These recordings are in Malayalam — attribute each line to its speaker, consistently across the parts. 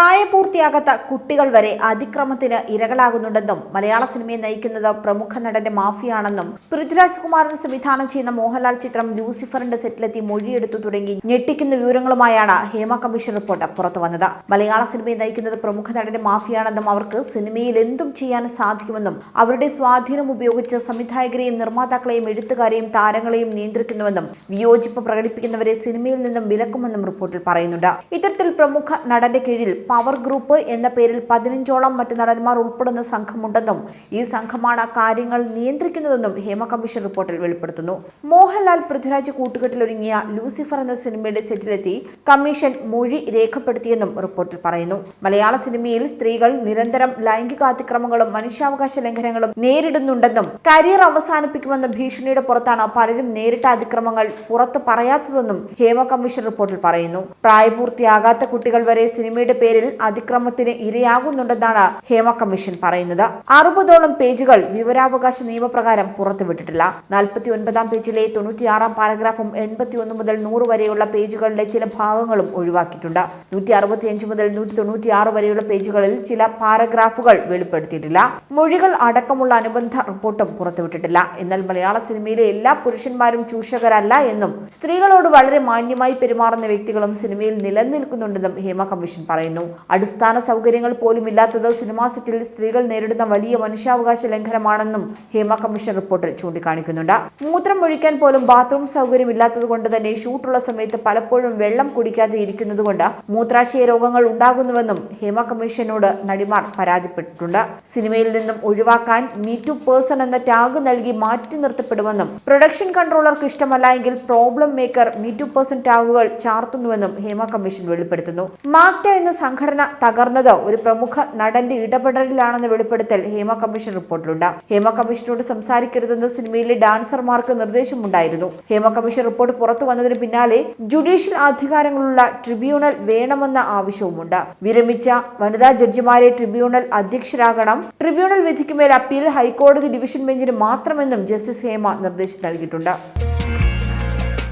Speaker 1: പ്രായപൂർത്തിയാകാത്ത കുട്ടികൾ വരെ അതിക്രമത്തിന് ഇരകളാകുന്നുണ്ടെന്നും മലയാള സിനിമയെ നയിക്കുന്നത് പ്രമുഖ നടന്റെ മാഫിയാണെന്നും പൃഥ്വിരാജ് കുമാരൻ സംവിധാനം ചെയ്യുന്ന മോഹൻലാൽ ചിത്രം ലൂസിഫറിന്റെ സെറ്റിലെത്തി മൊഴിയെടുത്തു തുടങ്ങി. ഞെട്ടിക്കുന്ന വിവരങ്ങളുമായാണ് ഹേമ കമ്മീഷൻ റിപ്പോർട്ട് പുറത്തു വന്നത് മലയാള സിനിമയെ നയിക്കുന്നത് പ്രമുഖ നടന്റെ മാഫിയാണെന്നും അവർക്ക് സിനിമയിൽ എന്തും ചെയ്യാൻ സാധിക്കുമെന്നും അവരുടെ സ്വാധീനം ഉപയോഗിച്ച് സംവിധായകരെയും നിർമ്മാതാക്കളെയും എഴുത്തുകാരെയും താരങ്ങളെയും നിയന്ത്രിക്കുന്നുവെന്നും വിയോജിപ്പ് പ്രകടിപ്പിക്കുന്നവരെ സിനിമയിൽ നിന്നും വിലക്കുമെന്നും റിപ്പോർട്ടിൽ പറയുന്നുണ്ട്. ഇത്തരത്തിൽ പ്രമുഖ നടന്റെ കീഴിൽ പവർ ഗ്രൂപ്പ് എന്ന പേരിൽ പതിനഞ്ചോളം മറ്റ് നടന്മാർ ഉൾപ്പെടുന്ന സംഘമുണ്ടെന്നും ഈ സംഘമാണ് കാര്യങ്ങൾ നിയന്ത്രിക്കുന്നതെന്നും ഹേമ കമ്മീഷൻ റിപ്പോർട്ടിൽ വെളിപ്പെടുത്തുന്നു. മോഹൻലാൽ പൃഥ്വിരാജ് കൂട്ടുകെട്ടിലൊരുങ്ങിയ ലൂസിഫർ എന്ന സിനിമയുടെ സെറ്റിലെത്തി കമ്മീഷൻ മൊഴി രേഖപ്പെടുത്തിയെന്നും റിപ്പോർട്ടിൽ പറയുന്നു. മലയാള സിനിമയിൽ സ്ത്രീകൾ നിരന്തരം ലൈംഗികാതിക്രമങ്ങളും മനുഷ്യാവകാശ ലംഘനങ്ങളും നേരിടുന്നുണ്ടെന്നും കരിയർ അവസാനിപ്പിക്കുമെന്ന ഭീഷണിയുടെ പുറത്താണ് പലരും നേരിട്ട അതിക്രമങ്ങൾ പുറത്തു പറയാത്തതെന്നും ഹേമ കമ്മീഷൻ റിപ്പോർട്ടിൽ പറയുന്നു. പ്രായപൂർത്തിയാകാത്ത കുട്ടികൾ വരെ സിനിമയുടെ പേരിൽ അതിക്രമത്തിന് ഇരയാകുന്നുണ്ടെന്നാണ് ഹേമ കമ്മീഷൻ പറയുന്നത്. അറുപതോളം പേജുകൾ വിവരാവകാശ നിയമപ്രകാരം പുറത്തുവിട്ടിട്ടില്ല. നാൽപ്പത്തി ഒൻപതാം പേജിലെ തൊണ്ണൂറ്റിയാറാം പാരഗ്രാഫും എൺപത്തി ഒന്ന് മുതൽ നൂറ് വരെയുള്ള പേജുകളിലെ ചില ഭാഗങ്ങളും ഒഴിവാക്കിയിട്ടുണ്ട്. നൂറ്റി അറുപത്തിയഞ്ച് മുതൽ നൂറ്റി തൊണ്ണൂറ്റിയാറ് വരെയുള്ള പേജുകളിൽ ചില പാരഗ്രാഫുകൾ വെളിപ്പെടുത്തിയിട്ടില്ല. മൊഴികൾ അടക്കമുള്ള അനുബന്ധ റിപ്പോർട്ടും പുറത്തുവിട്ടിട്ടില്ല. എന്നാൽ മലയാള സിനിമയിലെ എല്ലാ പുരുഷന്മാരും ചൂഷകരല്ല എന്നും സ്ത്രീകളോട് വളരെ മാന്യമായി പെരുമാറുന്ന വ്യക്തികളും സിനിമയിൽ നിലനിൽക്കുന്നുണ്ടെന്നും ഹേമ കമ്മീഷൻ പറയുന്നു. അടിസ്ഥാന സൗകര്യങ്ങൾ പോലും ഇല്ലാത്തത് സിനിമാ സെറ്റിൽ സ്ത്രീകൾ നേരിടുന്ന വലിയ മനുഷ്യാവകാശ ലംഘനമാണെന്നും ഹേമ കമ്മീഷൻ റിപ്പോർട്ടിൽ ചൂണ്ടിക്കാണിക്കുന്നുണ്ട്. മൂത്രം ഒഴിക്കാൻ പോലും ബാത്റൂം സൗകര്യം ഇല്ലാത്തത് കൊണ്ട് തന്നെ ഷൂട്ടുള്ള സമയത്ത് പലപ്പോഴും വെള്ളം കുടിക്കാതെ ഇരിക്കുന്നത് കൊണ്ട് മൂത്രാശയ രോഗങ്ങൾ ഉണ്ടാകുന്നുവെന്നും ഹേമ കമ്മീഷനോട് നടിമാർ പരാതിപ്പെട്ടിട്ടുണ്ട്. സിനിമയിൽ നിന്നും ഒഴിവാക്കാൻ മീ ടു പേഴ്സൺ എന്ന ടാഗ് നൽകി മാറ്റി നിർത്തപ്പെടുമെന്നും പ്രൊഡക്ഷൻ കൺട്രോളർക്ക് ഇഷ്ടമല്ല എങ്കിൽ problem maker me too person ടാഗുകൾ ചാർത്തുന്നുവെന്നും ഹേമ കമ്മീഷൻ വെളിപ്പെടുത്തുന്നു. മാക്ട എന്ന സംഘടന തകർന്നത് ഒരു പ്രമുഖ നടന്റെ ഇടപെടലിലാണെന്ന് വെളിപ്പെടുത്തൽ ഹേമ കമ്മീഷൻ റിപ്പോർട്ടിലുണ്ട്. ഹേമ കമ്മീഷനോട് സംസാരിക്കരുതെന്ന് സിനിമയിലെ ഡാൻസർമാർക്ക് നിർദ്ദേശമുണ്ടായിരുന്നു. ഹേമ കമ്മീഷൻ റിപ്പോർട്ട് പുറത്തു വന്നതിന് പിന്നാലെ ജുഡീഷ്യൽ അധികാരങ്ങളുള്ള ട്രിബ്യൂണൽ വേണമെന്ന ആവശ്യവുമുണ്ട്. വിരമിച്ച വനിതാ ജഡ്ജിമാരെ ട്രിബ്യൂണൽ അധ്യക്ഷരാകണം ട്രിബ്യൂണൽ വിധിക്കുമേൽ അപ്പീൽ ഹൈക്കോടതി ഡിവിഷൻ ബെഞ്ചിന് മാത്രമെന്നും ജസ്റ്റിസ് ഹേമ നിർദ്ദേശം നൽകിയിട്ടുണ്ട്.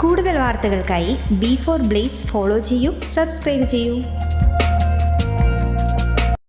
Speaker 2: കൂടുതൽ വാർത്തകൾക്കായി ബി ഫോർ ബ്ലേസ് ഫോളോ ചെയ്യൂ സബ്സ്ക്രൈബ് ചെയ്യൂ.